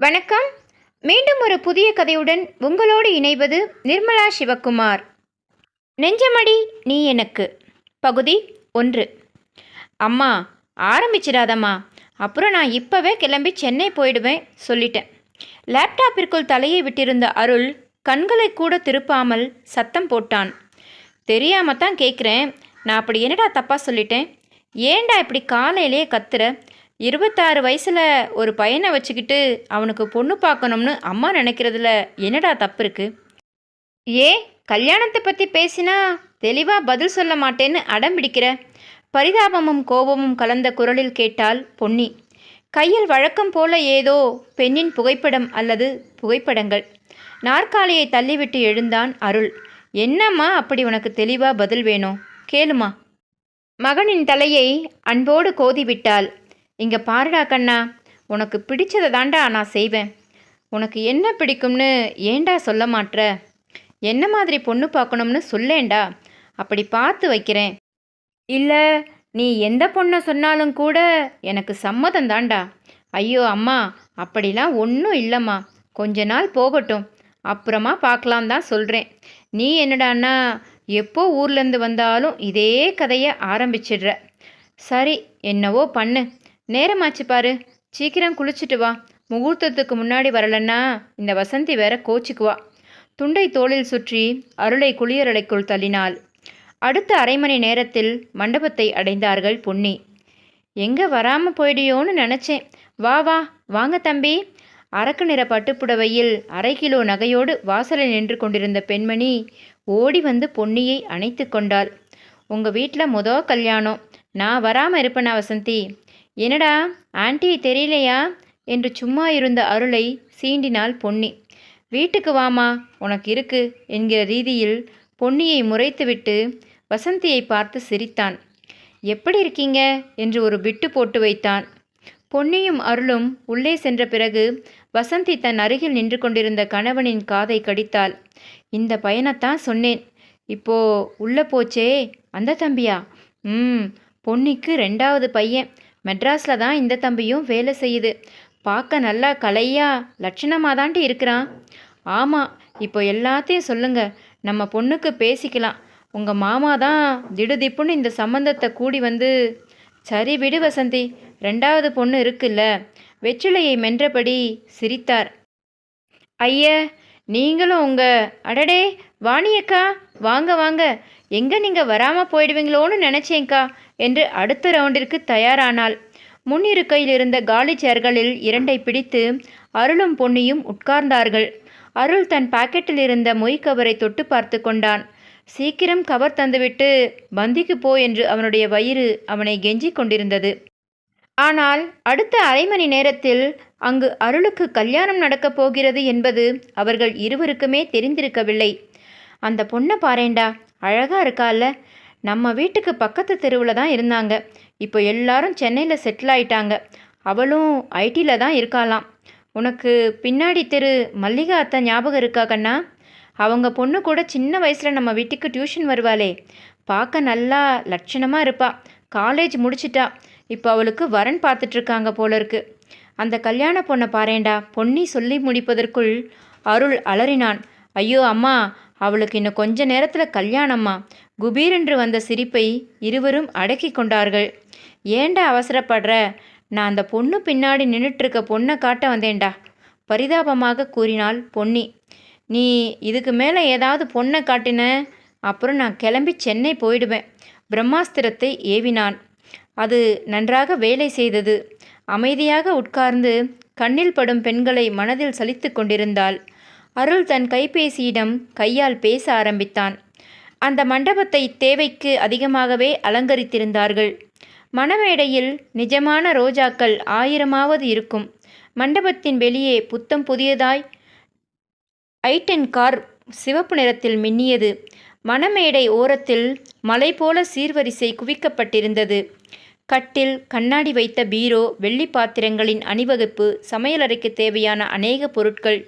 வணக்கம். மீண்டும் ஒரு புதிய கதையுடன் உங்களோடு இணைவது நிர்மலா சிவக்குமார். நெஞ்சமடி நீ எனக்கு. பகுதி ஒன்று. அம்மா ஆரம்பிச்சிடாதம்மா. அப்புறம் நான் இப்போவே கிளம்பி சென்னை போயிடுவேன் சொல்லிட்டேன். லேப்டாப்பிற்குள் தலையை விட்டிருந்த அருள் கண்களை கூட திருப்பாமல் சத்தம் போட்டான். தெரியாம தான் கேட்குறேன் நான் அப்படி என்னடா தப்பாக சொல்லிட்டேன்? ஏன்டா இப்படி காலையிலேயே கத்துற? இருபத்தாறு வயசில் ஒரு பையனை வச்சுக்கிட்டு அவனுக்கு பொண்ணு பார்க்கணும்னு அம்மா நினைக்கிறதுல என்னடா தப்பு இருக்கு? ஏ கல்யாணத்தை பற்றி பேசினா தெளிவாக பதில் சொல்ல மாட்டேன்னு அடம் பிடிக்கிற? பரிதாபமும் கோபமும் கலந்த குரலில் கேட்டாள் பொன்னி. கையில் வழக்கம் போல ஏதோ பெண்ணின் புகைப்படம் அல்லது புகைப்படங்கள். நாற்காலியை தள்ளிவிட்டு எழுந்தான் அருள். என்னம்மா அப்படி உனக்கு தெளிவாக பதில் வேணும்? கேளுமா. மகனின் தலையை அன்போடு கோதிவிட்டாள் இங்கே பாருடா கண்ணா உனக்கு பிடிச்சதை தாண்டா நான் செய்வேன். உனக்கு என்ன பிடிக்கும்னு ஏன்டா சொல்ல மாட்ற? என்ன மாதிரி பொண்ணு பார்க்கணும்னு சொல்லேன்டா. அப்படி பார்த்து வைக்கிறேன். இல்லை நீ எந்த பொண்ணை சொன்னாலும் கூட எனக்கு சம்மதம் தாண்டா ஐயோ அம்மா அப்படிலாம் ஒன்றும் இல்லைம்மா. கொஞ்ச நாள் போகட்டும். அப்புறமா பார்க்கலாம் தான் சொல்கிறேன் நீ என்னடான்னா எப்போ ஊர்லேருந்து வந்தாலும் இதே கதையை ஆரம்பிச்சிடுற. சரி என்னவோ பண்ணு. நேரமாச்சு பாரு. சீக்கிரம் குளிச்சுட்டு வா. முகூர்த்தத்துக்கு முன்னாடி வரலன்னா இந்த வசந்தி வேற கோச்சிக்குவா. துண்டை தோளில் சுற்றி அருளை குளியரலைக்குள் தள்ளினாள். அடுத்த அரை மணி நேரத்தில் மண்டபத்தை அடைந்தார்கள் பொன்னி. எங்கே வராமல் போயிடியோன்னு நினச்சேன். வா வா வாங்க தம்பி. அரக்கு நிற பட்டுப்புடவையில் அரை கிலோ நகையோடு வாசலில் நின்று கொண்டிருந்த பெண்மணி ஓடி வந்து பொன்னியை அணைத்து கொண்டாள். உங்கள் வீட்டில் முத கல்யாணம். நான் வராமல் இருப்பேனா வசந்தி? என்னடா ஆன்ட்டி தெரியலையா? என்று சும்மா இருந்த அருளை சீண்டினாள் பொன்னி. வீட்டுக்கு வாமா உனக்கு இருக்கு என்கிற ரீதியில் பொன்னியை முறைத்துவிட்டு வசந்தியை பார்த்து சிரித்தான். எப்படி இருக்கீங்க? என்று ஒரு பிட்டு போட்டு வைத்தான். பொன்னியும் அருளும் உள்ளே சென்ற பிறகு வசந்தி தன் அருகில் நின்று கொண்டிருந்த கணவனின் காதை கடித்தாள். இந்த பையனைத்தான் சொன்னேன். இப்போ உள்ள போச்சே அந்த தம்பியா? ம் பொன்னிக்கு ரெண்டாவது பையன். மெட்ராஸில் தான் இந்த தம்பியும் வேலை செய்யுது. பார்க்க நல்லா கலையாக லட்சணமாக தாண்டி இருக்கிறான். ஆமாம் இப்போ எல்லாத்தையும் சொல்லுங்க. நம்ம பொண்ணுக்கு பேசிக்கலாம். உங்கள் மாமா தான் திடுதிப்புன்னு இந்த சம்பந்தத்தை கூடி வந்து சரி விடு வசந்தி ரெண்டாவது பொண்ணு இருக்குல்ல. வெற்றிலையை மென்றபடி சிரித்தார். ஐய நீங்களும் உங்க அடடே வாணியக்கா வாங்க வாங்க. எங்கே நீங்கள் வராமல் போயிடுவீங்களோன்னு நினச்சேங்க்கா என்று அடுத்த ரவுண்டிற்கு தயாரானாள். முன்னிருக்கையில் இருந்த காலி சேர்களில் இரண்டை பிடித்து அருளும் பொன்னியும் உட்கார்ந்தார்கள். அருள் தன் பாக்கெட்டில் இருந்த மொய் கவரை தொட்டு பார்த்து கொண்டான். சீக்கிரம் கவர் தந்துவிட்டு பந்திக்கு போ என்று அவனுடைய வயிறு அவனை கெஞ்சிக் கொண்டிருந்தது. ஆனால் அடுத்த அரை மணி நேரத்தில் அங்கு அருளுக்கு கல்யாணம் நடக்கப் போகிறது என்பது அவர்கள் இருவருக்குமே தெரிந்திருக்கவில்லை. அந்த பொண்ணை பாரேண்டா அழகாக இருக்கால்ல. நம்ம வீட்டுக்கு பக்கத்து தெருவில் தான் இருந்தாங்க. இப்போ எல்லாரும் சென்னையில் செட்டில் ஆயிட்டாங்க. அவளும் ஐடியில் தான் இருக்காளாம். உனக்கு பின்னாடி தெரு மல்லிகா அத்தை ஞாபகம் இருக்கா கண்ணா? அவங்க பொண்ணு கூட சின்ன வயசில் நம்ம வீட்டுக்கு டியூஷன் வருவாளே. பார்க்க நல்லா லட்சணமாக இருப்பா. காலேஜ் முடிச்சிட்டா. இப்போ அவளுக்கு வரன் பார்த்துட்ருக்காங்க போல இருக்கு. அந்த கல்யாண பொண்ணை பாரேண்டா பொன்னி சொல்லி முடிப்பதற்குள் அருள் அலறினான். ஐயோ அம்மா அவளுக்கு இன்னும் கொஞ்ச நேரத்தில் கல்யாணம்மா. குபீரென்று வந்த சிரிப்பை இருவரும் அடக்கி கொண்டார்கள். ஏண்டா அவசரப்படுற? நான் அந்த பொண்ணு பின்னாடி நின்றுட்டுருக்க பொண்ணை காட்ட வந்தேன்டா பரிதாபமாக கூறினாள் பொன்னி. நீ இதுக்கு மேலே ஏதாவது பொண்ணை காட்டின? அப்புறம் நான் கிளம்பி சென்னை போயிடுவேன் பிரம்மாஸ்திரத்தை ஏவினான். அது நன்றாக வேலை செய்தது. அமைதியாக உட்கார்ந்து கண்ணில் படும் பெண்களை மனதில் சலித்து கொண்டிருந்தாள். அருள் தன் கைபேசியிடம் கையால் பேச ஆரம்பித்தான். அந்த மண்டபத்தை தேவைக்கு அதிகமாகவே அலங்கரித்திருந்தார்கள். மணமேடையில் நிஜமான ரோஜாக்கள் ஆயிரமாவது இருக்கும். மண்டபத்தின் வெளியே புத்தம் புதியதாய் ஐட்டன் கார் சிவப்பு நிறத்தில் மின்னியது. மணமேடை ஓரத்தில் மலை போல சீர்வரிசை குவிக்கப்பட்டிருந்தது. கட்டில் கண்ணாடி வைத்த பீரோ வெள்ளி பாத்திரங்களின் அணிவகுப்பு சமையலறைக்கு தேவையான அநேக பொருட்கள்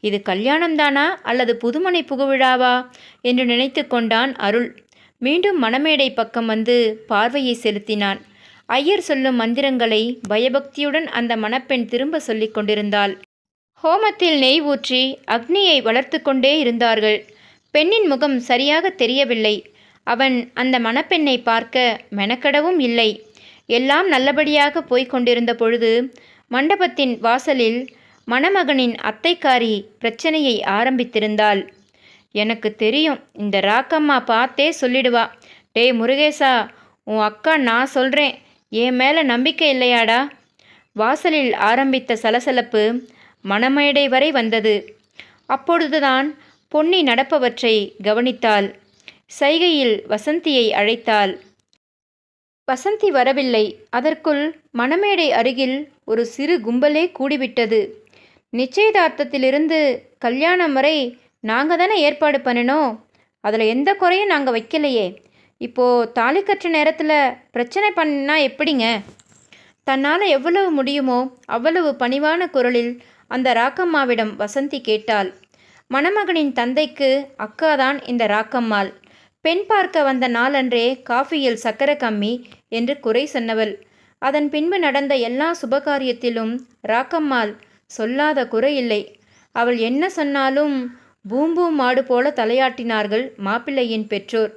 இது கல்யாணம்தானா அல்லது புதுமனை புகுவிழாவா? என்று நினைத்து கொண்டான் அருள். மீண்டும் மணமேடை பக்கம் வந்து பார்வையை செலுத்தினான். ஐயர் சொல்லும் மந்திரங்களை பயபக்தியுடன் அந்த மணப்பெண் திரும்ப சொல்லிக் கொண்டிருந்தாள். ஹோமத்தில் நெய் ஊற்றி அக்னியை வளர்த்து கொண்டே இருந்தார்கள். பெண்ணின் முகம் சரியாக தெரியவில்லை. அவன் அந்த மணப்பெண்ணை பார்க்க மெனக்கடவும் இல்லை. எல்லாம் நல்லபடியாக போய்க் கொண்டிருந்த பொழுது மண்டபத்தின் வாசலில் மணமகனின் அத்தைக்காரி பிரச்சனையை ஆரம்பித்திருந்தாள். எனக்கு தெரியும் இந்த ராக்கம்மா பார்த்தே சொல்லிடுவா. டேய் முருகேசா உன் அக்கா நான் சொல்கிறேன் என் மேலே நம்பிக்கை இல்லையாடா? வாசலில் ஆரம்பித்த சலசலப்பு மணமேடை வரை வந்தது. அப்பொழுதுதான் பொன்னி நடப்பவற்றை கவனித்தாள். சைகையில் வசந்தியை அழைத்தாள். வசந்தி வரவில்லை. அதற்குள் மணமேடை அருகில் ஒரு சிறு கும்பலே கூடிவிட்டது. நிச்சயதார்த்தத்திலிருந்து கல்யாணம் வரை நாங்கள் தானே ஏற்பாடு பண்ணினோம். அதில் எந்த குறையும் நாங்கள் வைக்கலையே. இப்போது தாலி கட்டுற நேரத்தில் பிரச்சனை பண்ணா எப்படிங்க? தன்னால் எவ்வளவு முடியுமோ அவ்வளவு பணிவான குரலில் அந்த ராக்கம்மாவிடம் வசந்தி கேட்டாள். மணமகனின் தந்தைக்கு அக்காதான் இந்த ராக்கம்மாள். பெண் பார்க்க வந்த நாளன்றே காஃபியில் சக்கரை கம்மி என்று குறை சொன்னவள். அதன் பின்பு நடந்த எல்லா சுபகாரியத்திலும் ராக்கம்மாள் சொல்லாத குறை இல்லை. அவள் என்ன சொன்னாலும் பூம்பூ மாடு போல தலையாட்டினார்கள் மாப்பிள்ளையின் பெற்றோர்.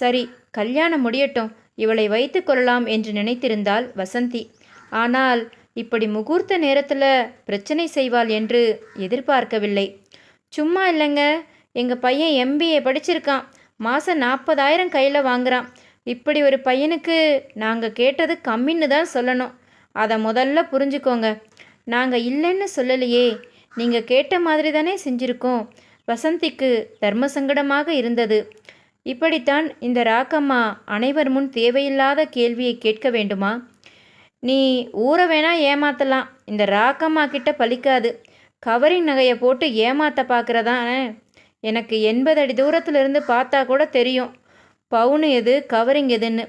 சரி கல்யாணம் முடியட்டும் இவளை வைத்து கொள்ளலாம் என்று நினைத்திருந்தாள் வசந்தி. ஆனால் இப்படி முகூர்த்த நேரத்தில் பிரச்சனை செய்வாள் என்று எதிர்பார்க்கவில்லை. சும்மா இல்லைங்க எங்கள் பையன் எம்பிஏ படிச்சிருக்கான். மாதம் நாற்பதாயிரம் கையில் வாங்குறான். இப்படி ஒரு பையனுக்கு நாங்கள் கேட்டது கம்மின்னு தான் சொல்லணும். அதை முதல்ல புரிஞ்சுக்கோங்க. நாங்கள் இல்லைன்னு சொல்லலையே. நீங்கள் கேட்ட மாதிரி தானே செஞ்சுருக்கோம். வசந்திக்கு தர்ம சங்கடமாக இருந்தது. இப்படித்தான் இந்த ராக்கம்மா அனைவர் முன் தேவையில்லாத கேள்வியை கேட்க வேண்டுமா? நீ ஊற வேணா ஏமாத்தலாம். இந்த ராக்கம்மா கிட்ட பலிக்காது கவரிங் நகையை போட்டு ஏமாத்த பார்க்குறதானே எனக்கு எண்பது அடி தூரத்துல இருந்து பார்த்தா கூட தெரியும். பவுனு எது கவரிங் எதுன்னு.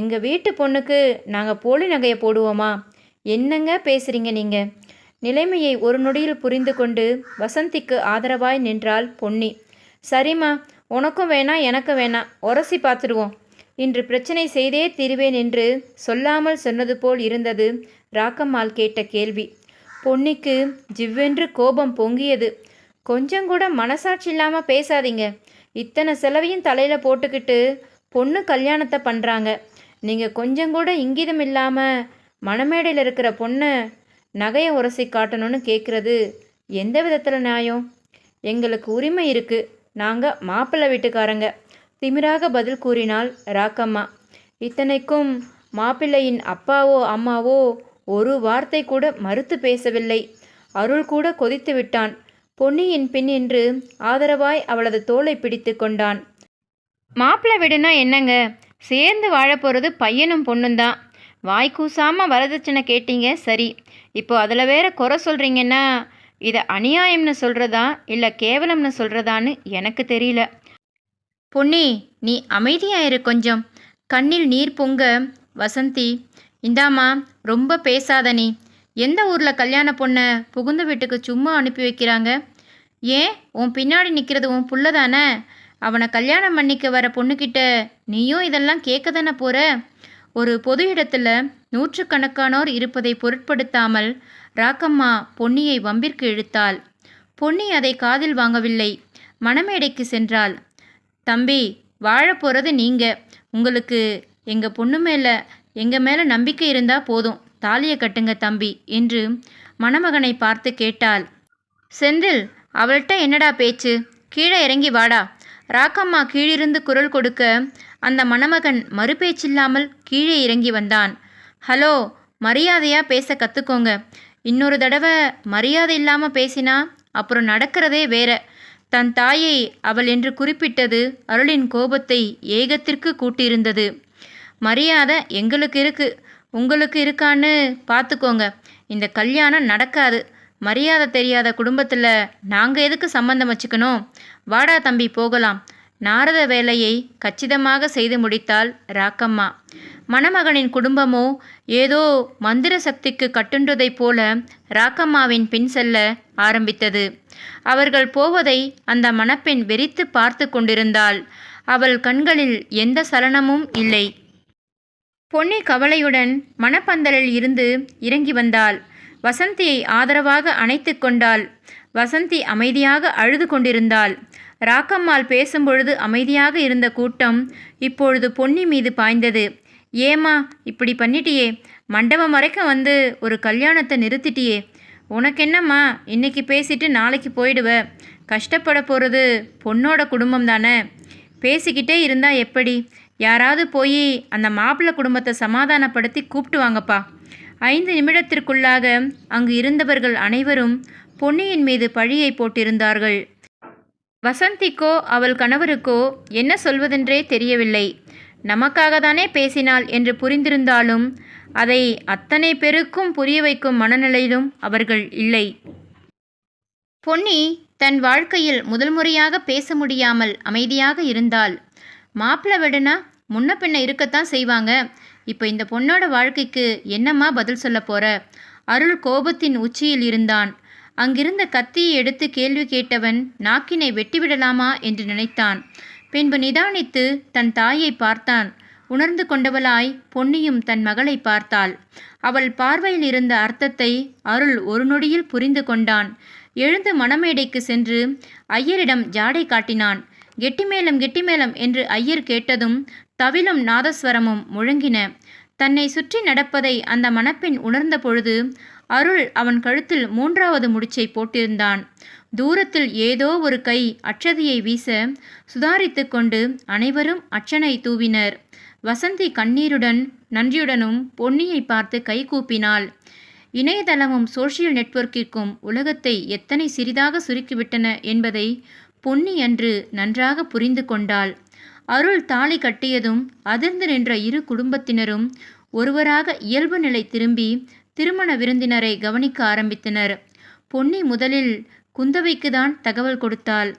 எங்கள் வீட்டு பொண்ணுக்கு நாங்கள் போலி நகையை போடுவோமா? என்னங்க பேசுகிறீங்க நீங்கள் நிலைமையை ஒரு நொடியில் புரிந்து கொண்டு வசந்திக்கு ஆதரவாய் நின்றாள் பொன்னி. சரிம்மா உனக்கும் வேணாம் எனக்கும் வேணாம் உரசி பார்த்துடுவோம் இன்று பிரச்சனை செய்தே தீருவேன் என்று சொல்லாமல் சொன்னது போல் இருந்தது ராக்கம்மாள் கேட்ட கேள்வி. பொன்னிக்கு ஜிவ்வென்று கோபம் பொங்கியது. கொஞ்சம் கூட மனசாட்சி இல்லாமல் பேசாதீங்க. இத்தனை செலவையும் தலையில் போட்டுக்கிட்டு பொண்ணு கல்யாணத்தை பண்ணுறாங்க நீங்கள் கொஞ்சம் கூட இங்கிதம் இல்லாமல் மணமேடையில் இருக்கிற பொண்ணை நகையை உரசி காட்டணும்னு கேட்குறது எந்த விதத்தில் நியாயம்? எங்களுக்கு உரிமை இருக்குது நாங்கள் மாப்பிள்ளை வீட்டுக்காரங்க. திமிராக பதில் கூறினாள் ராக்கம்மா. இத்தனைக்கும் மாப்பிள்ளையின் அப்பாவோ அம்மாவோ ஒரு வார்த்தை கூட மறுத்து பேசவில்லை. அருள் கூட கொதித்து விட்டான். பொன்னியின் பின் என்று ஆதரவாய் அவளது தோலை பிடித்து கொண்டான். மாப்பிள்ளை வீடுனா என்னங்க? சேர்ந்து வாழப்போகிறது பையனும் பொண்ணும் தான். வாய் கூசாமல் வரதட்சணை கேட்டீங்க? சரி. இப்போ அதில் வேற குறை சொல்கிறீங்கன்னா இதை அநியாயம்னு சொல்கிறதா இல்லை கேவலம்னு சொல்கிறதான்னு எனக்கு தெரியல. பொன்னி நீ அமைதியாயிரு கொஞ்சம். கண்ணில் நீர் பொங்க வசந்தி. இந்தாம்மா ரொம்ப பேசாத நீ. எந்த ஊரில் கல்யாண பொண்ணை புகுந்த வீட்டுக்கு சும்மா அனுப்பி வைக்கிறாங்க? ஏன்? உன் பின்னாடி நிற்கிறது உன் புள்ள தானே அவனை கல்யாணம் பண்ணிக்க வர பொண்ணுக்கிட்ட நீயும் இதெல்லாம் கேட்க தானே போகிற ஒரு பொது இடத்துல நூற்றுக்கணக்கானோர் இருப்பதை பொருட்படுத்தாமல் ராக்கம்மா பொன்னியை வம்பிற்கு இழுத்தாள். பொன்னி அதை காதில் வாங்கவில்லை. மணமேடைக்கு சென்றாள். தம்பி வாழ போகிறது நீங்கள் உங்களுக்கு எங்கள் பொண்ணு மேலே எங்கள் மேலே நம்பிக்கை இருந்தால் போதும். தாலியை கட்டுங்க தம்பி என்று மணமகனை பார்த்து கேட்டாள். செந்தில் அவள்கிட்ட என்னடா பேச்சு? கீழே இறங்கி வாடா. ராக்கம்மா கீழிருந்து குரல் கொடுக்க அந்த மணமகன் மறுபேச்சில்லாமல் கீழே இறங்கி வந்தான். ஹலோ மரியாதையாக பேச கற்றுக்கோங்க இன்னொரு தடவை மரியாதை இல்லாமல் பேசினா அப்புறம் நடக்கிறதே வேற. தன் தாயை அவள் என்று குறிப்பிட்டது அருளின் கோபத்தை ஏகத்திற்கு கூட்டியிருந்தது. மரியாதை எங்களுக்கு இருக்கு. உங்களுக்கு இருக்கான்னு பார்த்துக்கோங்க இந்த கல்யாணம் நடக்காது. மரியாதை தெரியாத குடும்பத்தில் நாங்கள் எதுக்கு சம்மந்தம் வச்சுக்கணும்? வாடா தம்பி போகலாம். நாரத வேலையை கச்சிதமாக செய்து முடித்தாள் ராக்கம்மா. மணமகனின் குடும்பமோ ஏதோ மந்திர சக்திக்கு கட்டுண்டதைப் போல ராக்கம்மாவின் பின் செல்ல ஆரம்பித்தது. அவர்கள் போவதை அந்த மணப்பெண் வெறித்து பார்த்து கொண்டிருந்தாள். அவள் கண்களில் எந்த சலனமும் இல்லை. பொன்னி கவலையுடன் மணப்பந்தலில் இருந்து இறங்கி வந்தாள். வசந்தியை ஆதரவாக அணைத்து கொண்டாள். வசந்தி அமைதியாக அழுது கொண்டிருந்தாள். ராக்கம்மாள் பேசும்பொழுது அமைதியாக இருந்த கூட்டம் இப்பொழுது பொன்னி மீது பாய்ந்தது. ஏமா இப்படி பண்ணிட்டியே. மண்டபம் வரைக்கும் வந்து ஒரு கல்யாணத்தை நிறுத்திட்டியே. உனக்கு என்னம்மா இன்னைக்கு பேசிட்டு நாளைக்கு போயிடுவ. கஷ்டப்பட போகிறது பொண்ணோட குடும்பம் தானே. பேசிக்கிட்டே இருந்தால் எப்படி? யாராவது போய் அந்த மாப்பிள்ளை குடும்பத்தை சமாதானப்படுத்தி கூப்பிட்டு வாங்கப்பா. ஐந்து நிமிடத்திற்குள்ளாக அங்கு இருந்தவர்கள் அனைவரும் பொன்னியின் மீது பழியை போட்டிருந்தார்கள். வசந்திக்கோ அவள் கணவருக்கோ என்ன சொல்வதென்றே தெரியவில்லை. நமக்காக தானே பேசினாள் என்று புரிந்திருந்தாலும் அதை அத்தனை பேருக்கும் புரிய வைக்கும் மனநிலையிலும் அவர்கள் இல்லை. பொன்னி தன் வாழ்க்கையில் முதல் முறையாக பேச முடியாமல் அமைதியாக இருந்தாள். மாப்பிள்ளை விடுனா முன்ன பின்ன இருக்கத்தான் செய்வாங்க. இப்போ இந்த பொண்ணோட வாழ்க்கைக்கு என்னம்மா பதில் சொல்ல போற? அருள் கோபத்தின் உச்சியில் இருந்தான். அங்கிருந்த கத்தியை எடுத்து கேள்வி கேட்டவன் நாக்கினை வெட்டிவிடலாமா? என்று நினைத்தான். பின்பு நிதானித்து தன் தாயை பார்த்தான். உணர்ந்து கொண்டவளாய் பொன்னியும் தன் மகளை பார்த்தாள். அவள் பார்வையில் இருந்த அர்த்தத்தை அருள் ஒரு நொடியில் புரிந்து கொண்டான். எழுந்து மணமேடைக்கு சென்று ஐயரிடம் ஜாடை காட்டினான். கெட்டிமேளம் கெட்டிமேளம் என்று ஐயர் கேட்டதும் தவிலும் நாதஸ்வரமும் முழங்கின. தன்னை சுற்றி நடப்பதை அந்த மணப்பெண் உணர்ந்த பொழுது அருள் அவன் கழுத்தில் மூன்றாவது முடிச்சை போட்டிருந்தான். தூரத்தில் ஏதோ ஒரு கை அச்சதையை வீச சுதாரித்து கொண்டு அனைவரும் அச்சனை தூவினர். வசந்தி கண்ணீருடன் நன்றியுடனும் பொன்னியை பார்த்து கைகூப்பினாள் இணையதளமும் சோஷியல் நெட்வொர்க்கிற்கும் உலகத்தை எத்தனை சிறிதாக சுருக்கிவிட்டன என்பதை பொன்னி அன்று நன்றாக புரிந்து கொண்டாள். அருள் தாலி கட்டியதும் அதிர்ந்து நின்ற இரு குடும்பத்தினரும் ஒருவராக இயல்பு நிலை திரும்பி திருமண விருந்தினரை கவனிக்க ஆரம்பித்தனர். பொன்னி முதலில் குந்தவைக்கு தான் தகவல் கொடுத்தாள்.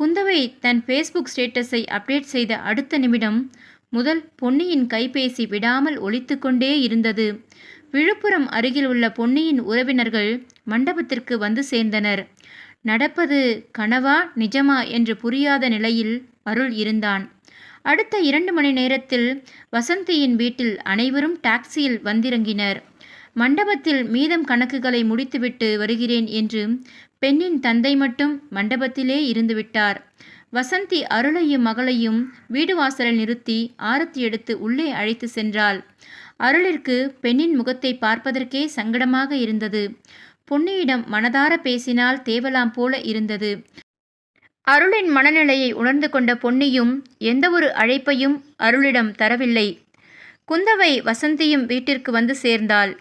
குந்தவை தன் ஃபேஸ்புக் ஸ்டேட்டஸை அப்டேட் செய்த அடுத்த நிமிடம் முதல் பொன்னியின் கைபேசி விடாமல் ஒழித்து கொண்டே இருந்தது. விழுப்புரம் அருகில் உள்ள பொன்னியின் உறவினர்கள் மண்டபத்திற்கு வந்து சேர்ந்தனர். நடப்பது கனவா நிஜமா என்று புரியாத நிலையில் அருள் இருந்தான். அடுத்த இரண்டு மணி நேரத்தில் வசந்தியின் வீட்டில் அனைவரும் டாக்ஸியில் வந்திறங்கினர். மண்டபத்தில் மீதம் கணக்குகளை முடித்துவிட்டு வருகிறேன் என்று பெண்ணின் தந்தை மட்டும் மண்டபத்திலே இருந்துவிட்டார். வசந்தி அருளையும் மகளையும் வீடு வாசலில் நிறுத்தி ஆரத்தி எடுத்து உள்ளே அழைத்து சென்றாள். அருளிற்கு பெண்ணின் முகத்தை பார்ப்பதற்கே சங்கடமாக இருந்தது. பொன்னியிடம் மனதார பேசினால் தேவலாம் போல இருந்தது. அருளின் மனநிலையை உணர்ந்து கொண்ட பொன்னியும் எந்த ஒரு அழைப்பையும் அருளிடம் தரவில்லை. குந்தவை வசந்தியும் வீட்டிற்கு வந்து சேர்ந்தாள்.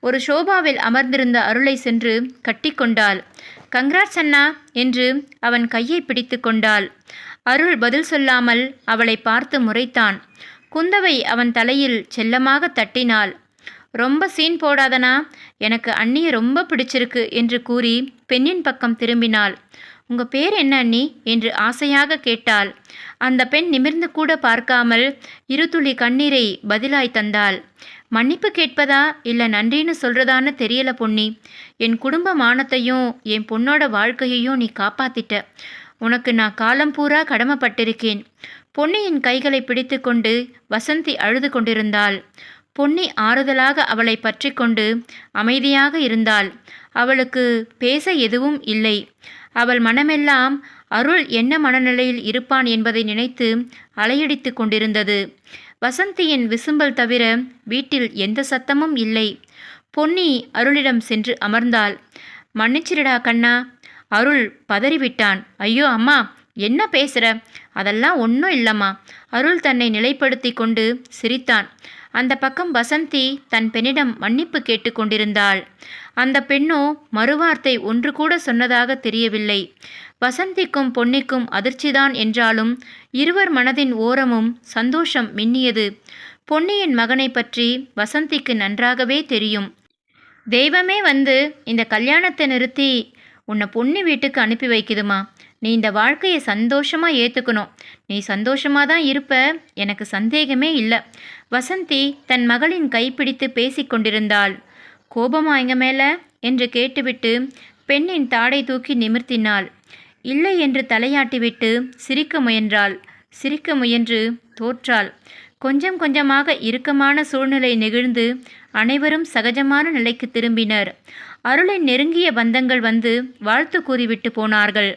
ஒரு ஷோபாவில் அமர்ந்திருந்த அருளை சென்று கட்டிக்கொண்டாள் கங்க்ராட்ஸ் அண்ணா என்று அவன் கையை பிடித்து கொண்டாள். அருள் பதில் சொல்லாமல் அவளை பார்த்து முறைத்தான். குந்தவை அவன் தலையில் செல்லமாக தட்டினாள். ரொம்ப சீன் போடாதனா? எனக்கு அண்ணியை ரொம்ப பிடிச்சிருக்கு என்று கூறி பெண்ணின் பக்கம் திரும்பினாள். உங்க பேர் என்ன அண்ணி? என்று ஆசையாக கேட்டாள். அந்த பெண் நிமிர்ந்து கூட பார்க்காமல் இருதுளி கண்ணீரை பதிலாய் தந்தாள். மன்னிப்பு கேட்பதா இல்லை நன்றின்னு சொல்கிறதான்னு தெரியல பொன்னி. என் குடும்ப மானத்தையும் என் பொண்ணோட வாழ்க்கையையும் நீ காப்பாத்திட்ட. உனக்கு நான் காலம் பூரா கடமைப்பட்டிருக்கேன். பொன்னியின் கைகளை பிடித்துக்கொண்டு வசந்தி அழுது கொண்டிருந்தாள். பொன்னி ஆறுதலாக அவளை பற்றி கொண்டு அமைதியாக இருந்தாள். அவளுக்கு பேச எதுவும் இல்லை. அவள் மனமெல்லாம் அருள் என்ன மனநிலையில் இருப்பான் என்பதை நினைத்து அலையடித்து கொண்டிருந்தது. வசந்தியின் விசும்பல் தவிர வீட்டில் எந்த சத்தமும் இல்லை. பொன்னி அருளிடம் சென்று அமர்ந்தாள். மன்னிச்சிருடா கண்ணா. அருள் பதறிவிட்டான். ஐயோ அம்மா என்ன பேசுற? அதெல்லாம் ஒன்றும் இல்லம்மா. அருள் தன்னை நிலைப்படுத்தி கொண்டு சிரித்தான். அந்த பக்கம் வசந்தி தன் பெண்ணிடம் மன்னிப்பு கேட்டுக்கொண்டிருந்தாள் அந்த பெண்ணோ மறுவார்த்தை ஒன்று கூட சொன்னதாக தெரியவில்லை. வசந்திக்கும் பொன்னிக்கும் அதிர்ச்சிதான் என்றாலும் இருவர் மனதின் ஓரமும் சந்தோஷம் மின்னியது. பொன்னியின் மகனை பற்றி வசந்திக்கு நன்றாகவே தெரியும். தெய்வமே வந்து இந்த கல்யாணத்தை நிறுத்தி உன்னை பொன்னி வீட்டுக்கு அனுப்பி வைக்குதுமா? நீ இந்த வாழ்க்கையை சந்தோஷமாக ஏற்றுக்கணும் நீ சந்தோஷமாக தான் இருப்ப. எனக்கு சந்தேகமே இல்லை. வசந்தி தன் மகளின் கைப்பிடித்து பேசிக்கொண்டிருந்தாள் கோபமா எங்க மேலே? என்று கேட்டுவிட்டு பெண்ணின் தாடை தூக்கி நிமிர்த்தினாள். இல்லை என்று தலையாட்டிவிட்டு சிரிக்க முயன்றாள். சிரிக்க முயன்று தோற்றாள். கொஞ்சம் கொஞ்சமாக இறுக்கமான சூழ்நிலை நெகிழ்ந்து அனைவரும் சகஜமான நிலைக்கு திரும்பினர். அருளின் நெருங்கிய பந்தங்கள் வந்து வாழ்த்து கூறிவிட்டு போனார்கள்.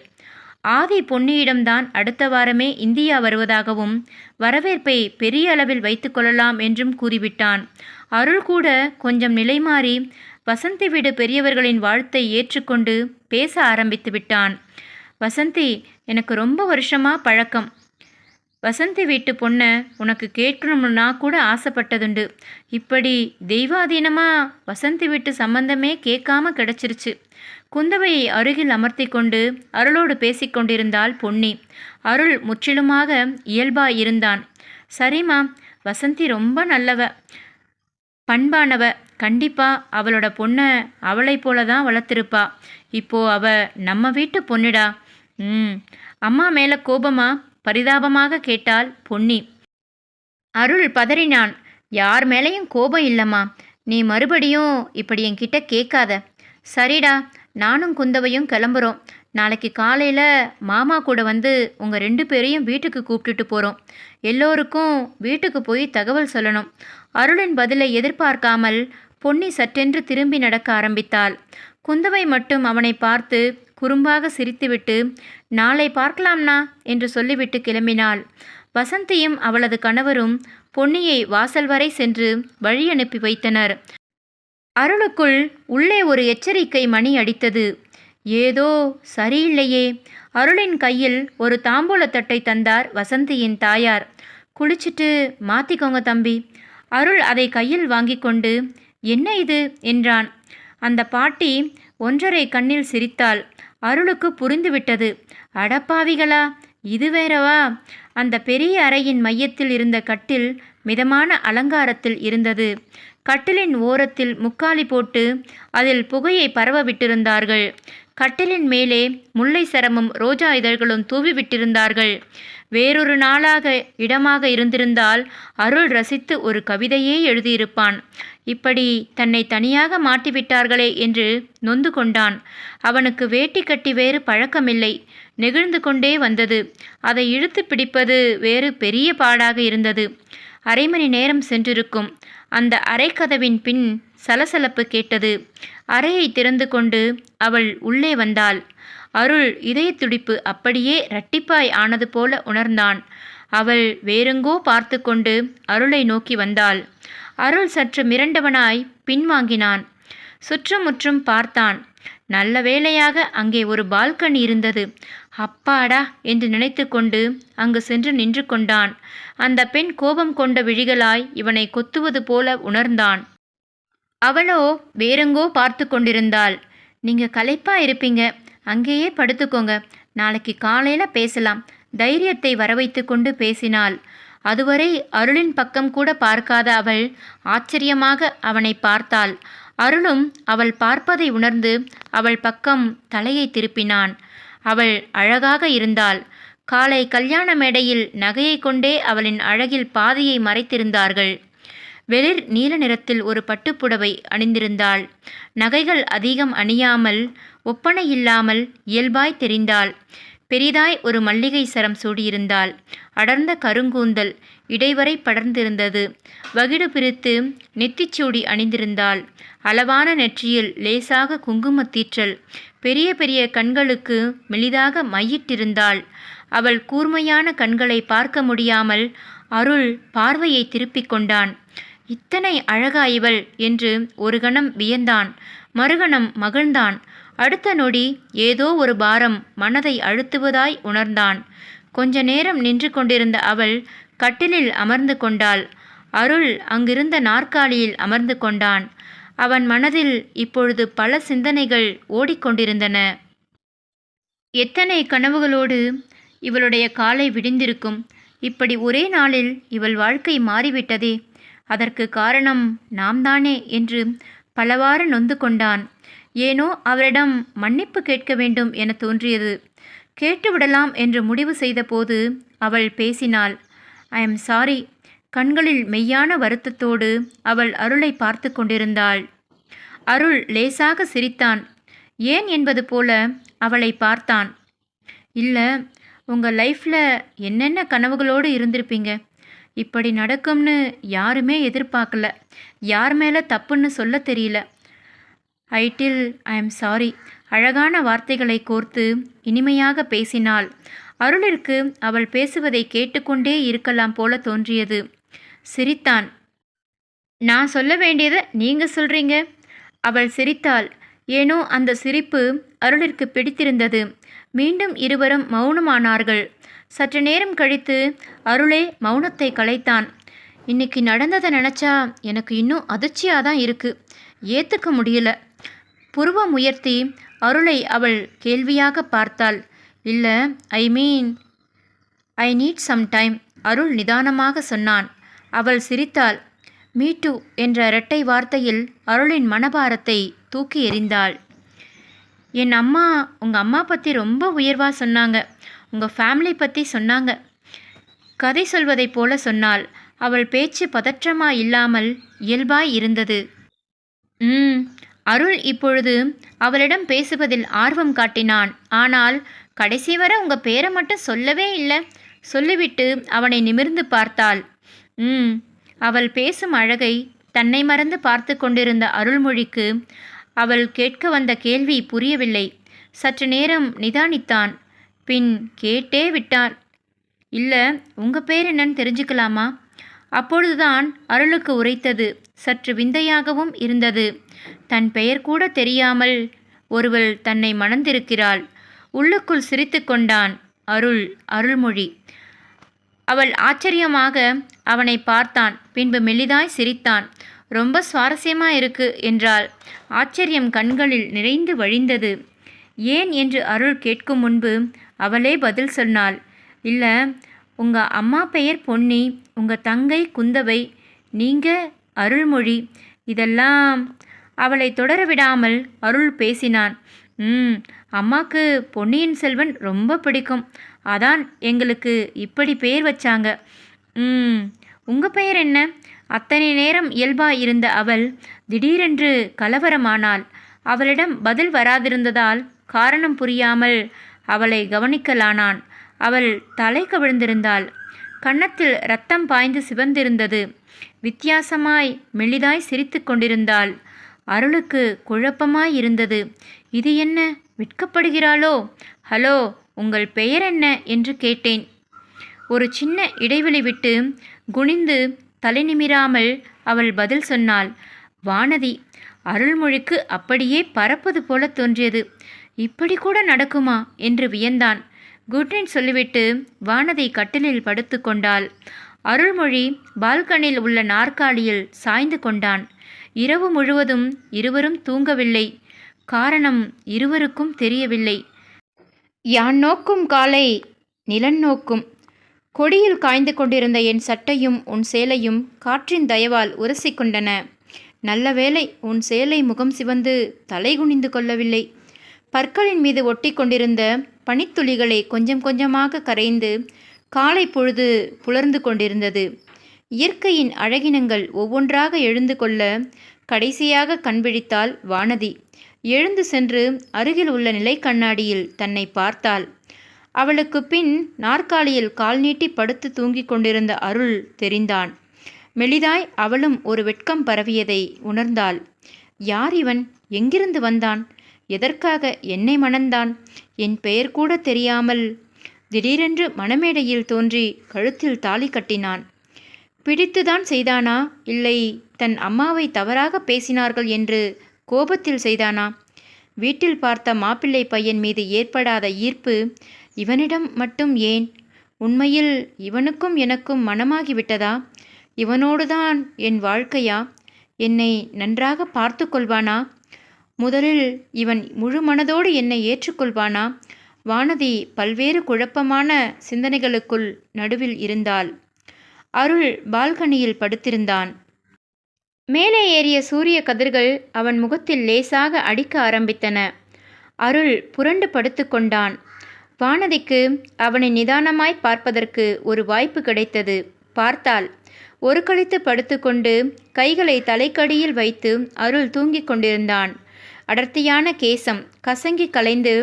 ஆதி பொன்னியிடம்தான் அடுத்த வாரமே இந்தியா வருவதாகவும் வரவேற்பை பெரிய அளவில் வைத்துக்கொள்ளலாம் என்றும் கூறிவிட்டான். அருள் கூட கொஞ்சம் நிலைமாறி வசந்தி வீடு பெரியவர்களின் வாழ்த்தை ஏற்றுக்கொண்டு பேச ஆரம்பித்து விட்டான். வசந்தி எனக்கு ரொம்ப வருஷமாக பழக்கம். வசந்தி வீட்டு பொண்ணை உனக்கு கேட்கணும்னா கூட ஆசைப்பட்டதுண்டு. இப்படி தெய்வாதீனமாக வசந்தி வீட்டு சம்பந்தமே கேட்காம கிடச்சிருச்சு. குந்தவையை அருகில் அமர்த்தி கொண்டு அருளோடு பேசிக்கொண்டிருந்தாள் பொன்னி. அருள் முற்றிலுமாக இயல்பாய் இருந்தான். சரிம்மா வசந்தி ரொம்ப நல்லவ பண்பானவ. கண்டிப்பா அவளோட பொண்ணை அவளை போல தான் வளர்த்துருப்பா. இப்போ அவ நம்ம வீட்டு பொண்ணுடா. ம். அம்மா மேல கோபமா? பரிதாபமாக கேட்டாள் பொன்னி. அருள் பதறினான். யார் மேலேயும் கோபம் இல்லைம்மா. நீ மறுபடியும் இப்படி என்கிட்ட கேட்காத. சரிடா நானும் குந்தவையும் கிளம்புறோம். நாளைக்கு காலையில் மாமா கூட வந்து உங்கள் ரெண்டு பேரையும் வீட்டுக்கு கூப்பிட்டுட்டு போகிறோம் எல்லோருக்கும் வீட்டுக்கு போய் தகவல் சொல்லணும். அருளின் பதிலை எதிர்பார்க்காமல் பொன்னி சற்றென்று திரும்பி நடக்க ஆரம்பித்தாள். குந்தவை மட்டும் அவனை பார்த்து குறும்பாக சிரித்துவிட்டு நாளை பார்க்கலாம்னா? என்று சொல்லிவிட்டு கிளம்பினாள். வசந்தியும் அவளது கணவரும் பொன்னியை வாசல் வரை சென்று வழி அனுப்பி வைத்தனர். அருளுக்குள் உள்ளே ஒரு எச்சரிக்கை மணி அடித்தது. ஏதோ சரியில்லையே. அருளின் கையில் ஒரு தாம்பூலத்தட்டை தந்தார் வசந்தியின் தாயார். குளிச்சிட்டு மாத்திக்கோங்க தம்பி. அருள் அதை கையில் வாங்கி கொண்டு என்ன இது? என்றான். அந்த பாட்டி ஒன்றரை கண்ணில் சிரித்தாள். அருளுக்கு புரிந்துவிட்டது அடப்பாவிகளா இது வேறவா? அந்த பெரிய அறையின் மையத்தில் இருந்த கட்டில் மிதமான அலங்காரத்தில் இருந்தது. கட்டிலின் ஓரத்தில் முக்காலி போட்டு அதில் புகையை பரவ விட்டிருந்தார்கள் கட்டிலின் மேலே முல்லை சரமும் ரோஜா இதழ்களும் தூவி விட்டிருந்தார்கள் வேறொரு நாளாக இடமாக இருந்திருந்தால் அருள் ரசித்து ஒரு கவிதையே எழுதியிருப்பான். இப்படி தன்னை தனியாக மாட்டிவிட்டார்களே என்று நொந்து கொண்டான். அவனுக்கு வேட்டி கட்டி வேறு பழக்கமில்லை. நெகிழ்ந்து கொண்டே வந்தது. அதை இழுத்து பிடிப்பது வேறு பெரிய பாடாக இருந்தது. அரை மணி நேரம் சென்றிருக்கும். அந்த அரைக்கதவின் பின் சலசலப்பு கேட்டது. அறையை திறந்து கொண்டு அவள் உள்ளே வந்தாள். அருள் இதய துடிப்பு அப்படியே இரட்டிப்பாய் ஆனது போல உணர்ந்தான். அவள் வேறெங்கோ பார்த்து கொண்டு அருளை நோக்கி வந்தாள். அருள் சற்று மிரண்டவனாய் பின்வாங்கினான். சுற்றுமுற்றும் பார்த்தான். நல்ல வேளையாக அங்கே ஒரு பால்கனி இருந்தது. அப்பாடா என்று நினைத்து கொண்டு அங்கு சென்று நின்று கொண்டான் அந்த பெண் கோபம் கொண்ட விழிகளாய் இவனை கொத்துவது போல உணர்ந்தான். அவளோ வேறெங்கோ பார்த்து கொண்டிருந்தாள். நீங்க களைப்பா இருப்பீங்க. அங்கேயே படுத்துக்கோங்க. நாளைக்கு காலையில பேசலாம். தைரியத்தை வரவைத்து கொண்டு பேசினாள். அதுவரை அருளின் பக்கம் கூட பார்க்காத அவள் ஆச்சரியமாக அவனை பார்த்தாள். அருளும் அவள் பார்ப்பதை உணர்ந்து அவள் பக்கம் தலையை திருப்பினான். அவள் அழகாக இருந்தாள். காலை கல்யாண மேடையில் நகையை கொண்டே அவளின் அழகில் பாதையை மறைத்திருந்தார்கள். வெளிர் நீல நிறத்தில் ஒரு பட்டுப்புடவை அணிந்திருந்தாள். நகைகள் அதிகம் அணியாமல் ஒப்பனை இல்லாமல் இயல்பாய் தெரிந்தாள். பெரிதாய் ஒரு மல்லிகை சரம் சூடியிருந்தாள். அடர்ந்த கருங்கூந்தல் இடைவரை படர்ந்திருந்தது. வகிடு பிரித்து நெத்திச்சூடி அணிந்திருந்தாள். அளவான நெற்றியில் லேசாக குங்குமத்தீற்றல் பெரிய பெரிய கண்களுக்கு மெலிதாக மையிட்டிருந்தாள். அவள் கூர்மையான கண்களை பார்க்க முடியாமல் அருள் பார்வையை திருப்பிக் கொண்டான். இத்தனை அழகா இவள் என்று ஒரு கணம் வியந்தான். மறுகணம் மகிழ்ந்தான். அடுத்த நொடி ஏதோ ஒரு பாரம் மனதை அழுத்துவதாய் உணர்ந்தான். கொஞ்ச நேரம் நின்று கொண்டிருந்த அவள் கட்டிலில் அமர்ந்து கொண்டாள். அருள் அங்கிருந்த நாற்காலியில் அமர்ந்து கொண்டான். அவன் மனதில் இப்பொழுது பல சிந்தனைகள் ஓடிக்கொண்டிருந்தன. எத்தனை கனவுகளோடு இவளுடைய காலை விடிந்திருக்கும். இப்படி ஒரே நாளில் இவள் வாழ்க்கை மாறிவிட்டதே. அதற்கு காரணம் நாம் தானே என்று பலவாறு நொந்து கொண்டான். ஏனோ அவரிடம் மன்னிப்பு கேட்க வேண்டும் என தோன்றியது. கேட்டுவிடலாம் என்று முடிவு செய்தபோது அவள் பேசினாள். I am sorry. கண்களில் மெய்யான வருத்தத்தோடு அவள் அருளை பார்த்து கொண்டிருந்தாள். அருள் லேசாக சிரித்தான். ஏன் என்பது போல அவளை பார்த்தான். இல்லை உங்கள் லைஃப்பில் என்னென்ன கனவுகளோடு இருந்திருப்பீங்க? இப்படி நடக்கும்னு யாருமே எதிர்பார்க்கல. யார் மேலே தப்புன்னு சொல்ல தெரியல. ஐட்டில் ஐ எம் சாரி. அழகான வார்த்தைகளை கோர்த்து இனிமையாக பேசினாள். அருளிற்கு அவள் பேசுவதை கேட்டுக்கொண்டே இருக்கலாம் போல தோன்றியது. சிரித்தான் நான் சொல்ல வேண்டியதை நீங்க சொல்றீங்க? அவள் சிரித்தாள். ஏனோ அந்த சிரிப்பு அருளிற்கு பிடித்திருந்தது. மீண்டும் இருவரும் மௌனமானார்கள். சற்று நேரம் கழித்து அருளே மௌனத்தை கலைத்தான். இன்னைக்கு நடந்ததை நினச்சா எனக்கு இன்னும் அதிர்ச்சியாக தான் இருக்குது ஏற்றுக்க முடியல. புருவம் உயர்த்தி அருளை அவள் கேள்வியாக பார்த்தாள். இல்லை I mean I need some time Arul நிதானமாக சொன்னான். அவள் சிரித்தாள். மீ டூ என்ற இரட்டை வார்த்தையில் அருளின் மனபாரத்தை தூக்கி எறிந்தாள். என் அம்மா உங்கள் அம்மா பற்றி ரொம்ப உயர்வாக சொன்னாங்க. உங்கள் ஃபேமிலி பற்றி சொன்னாங்க. கதை சொல்வதைப் போல சொன்னாள். அவள் பேச்சு பதற்றமா இல்லாமல் இயல்பாய் இருந்தது. ம் அருள் இப்பொழுது அவளிடம் பேசுவதில் ஆர்வம் காட்டினான். ஆனால் கடைசி வரை உங்கள் பேரை மட்டும் சொல்லவே இல்லை. சொல்லிவிட்டு அவனை நிமிர்ந்து பார்த்தாள். ம் அவள் பேசும் அழகை தன்னை மறந்து பார்த்து கொண்டிருந்த அருள்மொழிக்கு அவள் கேட்க வந்த கேள்வி புரியவில்லை. சற்று நேரம் நிதானித்தான். பின் கேட்டே விட்டான் இல்லை உங்கள் பேர் என்னன்னு தெரிஞ்சுக்கலாமா அப்பொழுதுதான் அருளுக்கு உரைத்தது. சற்று விந்தையாகவும் இருந்தது. தன் பெயர் கூட தெரியாமல் ஒருவள் தன்னை மணந்திருக்கிறாள். உள்ளுக்குள் சிரித்து கொண்டான் அருள் அருள்மொழி. அவள் ஆச்சரியமாக அவனை பார்த்தான். பின்பு மெல்லிதாய் சிரித்தான். ரொம்ப சுவாரஸ்யமா இருக்கு என்றாள். ஆச்சரியம் கண்களில் நிறைந்து வழிந்தது. ஏன்? என்று அருள் கேட்கும் முன்பு அவளே பதில் சொன்னாள். இல்லை உங்கள் அம்மா பெயர் பொன்னி உங்கள் தங்கை குந்தவை நீங்கள் அருள்மொழி. இதெல்லாம் அவளை தொடர விடாமல் அருள் பேசினான். ம் அம்மாக்கு பொன்னியின் செல்வன் ரொம்ப பிடிக்கும். அதான் எங்களுக்கு இப்படி பெயர் வச்சாங்க. ம் உங்கள் பெயர் என்ன? அத்தனை நேரம் இயல்பா இருந்த அவள் திடீரென்று கலவரமானாள். அவளிடம் பதில் வராதிருந்ததால் காரணம் புரியாமல் அவளை கவனிக்கலானான். அவள் தலை கவிழ்ந்திருந்தாள். கன்னத்தில் ரத்தம் பாய்ந்து சிவந்திருந்தது. வித்தியாசமாய் மெலிதாய் சிரித்து கொண்டிருந்தாள். அருளுக்கு குழப்பமாய் இருந்தது. இது என்ன? விற்கப்படுகிறாளோ? ஹலோ உங்கள் பெயர் என்ன? என்று கேட்டேன். ஒரு சின்ன இடைவெளி விட்டு குனிந்து தலை நிமிராமல் அவள் பதில் சொன்னாள். வானதி அருள்மொழிக்கு அப்படியே பறப்பது போல தோன்றியது. இப்படி கூட நடக்குமா? என்று வியந்தான். குட்நைட் சொல்லிவிட்டு வானதி கட்டிலில் படுத்து கொண்டாள். அருள்மொழி பால்கனியில் உள்ள நாற்காலியில் சாய்ந்து கொண்டான். இரவு முழுவதும் இருவரும் தூங்கவில்லை. காரணம் இருவருக்கும் தெரியவில்லை. யான் நோக்கும் காலை நிலன் நோக்கும். கொடியில் காய்ந்து கொண்டிருந்த என் சட்டையும் உன் சேலையும் காற்றின் தயவால் உரசிக்கொண்டன நல்ல வேளை உன் சேலை முகம் சிவந்து தலை குனிந்து கொள்ளவில்லை. பற்களின் மீது ஒட்டி கொண்டிருந்த பனித்துளிகளை கொஞ்சம் கொஞ்சமாக கரைந்து காலை பொழுது புலர்ந்து கொண்டிருந்தது. இயற்கையின் அழகினங்கள் ஒவ்வொன்றாக எழுந்து கொள்ள கடைசியாக கண்பிடித்தாள் வானதி எழுந்து சென்று அருகில் உள்ள நிலை கண்ணாடியில் தன்னை பார்த்தாள். அவளுக்கு பின் நாற்காலியில் கால் நீட்டி படுத்து தூங்கிக் கொண்டிருந்த அருள் தெரிந்தான். மெலிதாய் அவளும் ஒரு வெட்கம் பரவியதை உணர்ந்தாள். யார் இவன்? எங்கிருந்து வந்தான்? எதற்காக என்னை மணந்தான்? என் பெயர் கூட தெரியாமல். திடீரென்று மணமேடையில் தோன்றி கழுத்தில் தாலி கட்டினான். பிடித்துதான் செய்தானா? இல்லை தன் அம்மாவை தவறாக பேசினார்கள் என்று கோபத்தில் செய்தானா? வீட்டில் பார்த்த மாப்பிள்ளை பையன் மீது ஏற்படாத ஈர்ப்பு இவனிடம் மட்டும் ஏன்? உண்மையில் இவனுக்கும் எனக்கும் மனமாகிவிட்டதா இவனோடுதான் என் வாழ்க்கையா? என்னை நன்றாக பார்த்து கொள்வானா? முதலில் இவன் முழு மனதோடு என்னை ஏற்றுக்கொள்வானா? வானதி பல்வேறு குழப்பமான சிந்தனைகளுக்குள் நடுவில் இருந்தாள். அருள் பால்கனியில் படுத்திருந்தான். மேலே ஏறிய சூரிய கதிர்கள் அவன் முகத்தில் லேசாக அடிக்க ஆரம்பித்தன. அருள் புரண்டு படுத்து கொண்டான். வானதிக்கு அவனை நிதானமாய் பார்ப்பதற்கு ஒரு வாய்ப்பு கிடைத்தது. பார்த்தாள். ஒரு கழித்து படுத்துக்கொண்டு கைகளை தலைக்கடியில் வைத்து அருள் தூங்கிக் கொண்டிருந்தான். அடர்த்தியான கேசம் கசங்கி கலைந்து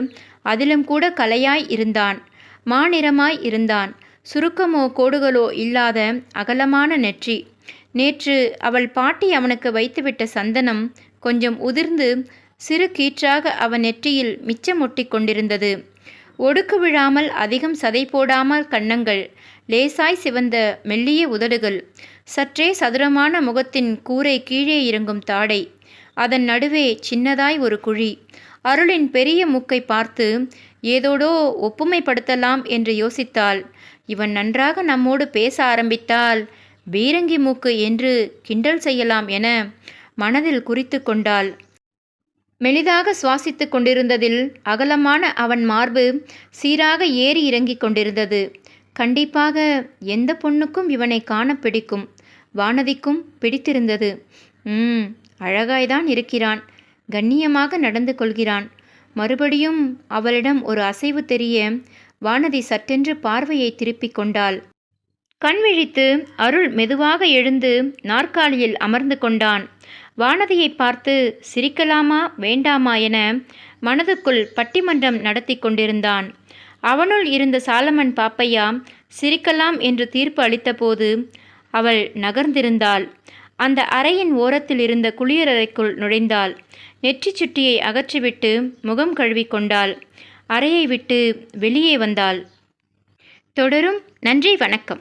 அதிலும் கூட கலையாய் இருந்தான். மாநிறமாய் இருந்தான். சுருக்கமோ கோடுகளோ இல்லாத அகலமான நெற்றி. நேற்று அவள் பாட்டி அவனுக்கு வைத்துவிட்ட சந்தனம் கொஞ்சம் உதிர்ந்து சிறு கீற்றாக அவன் நெற்றியில் மிச்சமொட்டி கொண்டிருந்தது. ஒடுக்கு விழாமல் அதிகம் சதை போடாமல் கன்னங்கள் லேசாய் சிவந்த மெல்லிய உதடுகள் சற்றே சதுரமான முகத்தின் கூரை கீழே இறங்கும் தாடை அதன் நடுவே சின்னதாய் ஒரு குழி அருளின் பெரிய மூக்கை பார்த்து ஏதோடோ ஒப்புமைப்படுத்தலாம் என்று யோசித்தாள். இவன் நன்றாக நம்மோடு பேச ஆரம்பித்தால் பீரங்கி மூக்கு என்று கிண்டல் செய்யலாம் என மனதில் குறித்து கொண்டாள். மெலிதாக சுவாசித்து கொண்டிருந்ததில் அகலமான அவன் மார்பு சீராக ஏறி இறங்கிக் கொண்டிருந்தது. கண்டிப்பாக எந்த பொண்ணுக்கும் இவனை காண பிடிக்கும். வானதிக்கும் பிடித்திருந்தது. ம் அழகாய்தான் இருக்கிறான். கண்ணியமாக நடந்து கொள்கிறான். மறுபடியும் அவளிடம் ஒரு அசைவு தெரிய வானதி சட்டென்று பார்வையை திருப்பிக் கொண்டாள். கண் விழித்து அருள் மெதுவாக எழுந்து நாற்காலியில் அமர்ந்து கொண்டான். வானதியை பார்த்து சிரிக்கலாமா வேண்டாமா என மனதுக்குள் பட்டிமன்றம் நடத்தி கொண்டிருந்தான். அவனுள் இருந்த சாலமன் பாப்பையா சிரிக்கலாம் என்று தீர்ப்பு அளித்தபோது அவள் நகர்ந்திருந்தாள். அந்த அறையின் ஓரத்தில் இருந்த குளியலறைக்குள் நுழைந்தாள். நெற்றிச் சுட்டியை அகற்றிவிட்டு முகம் கழுவிக்கொண்டாள் அறையை விட்டு வெளியே வந்தாள். தொடரும் நன்றி வணக்கம்.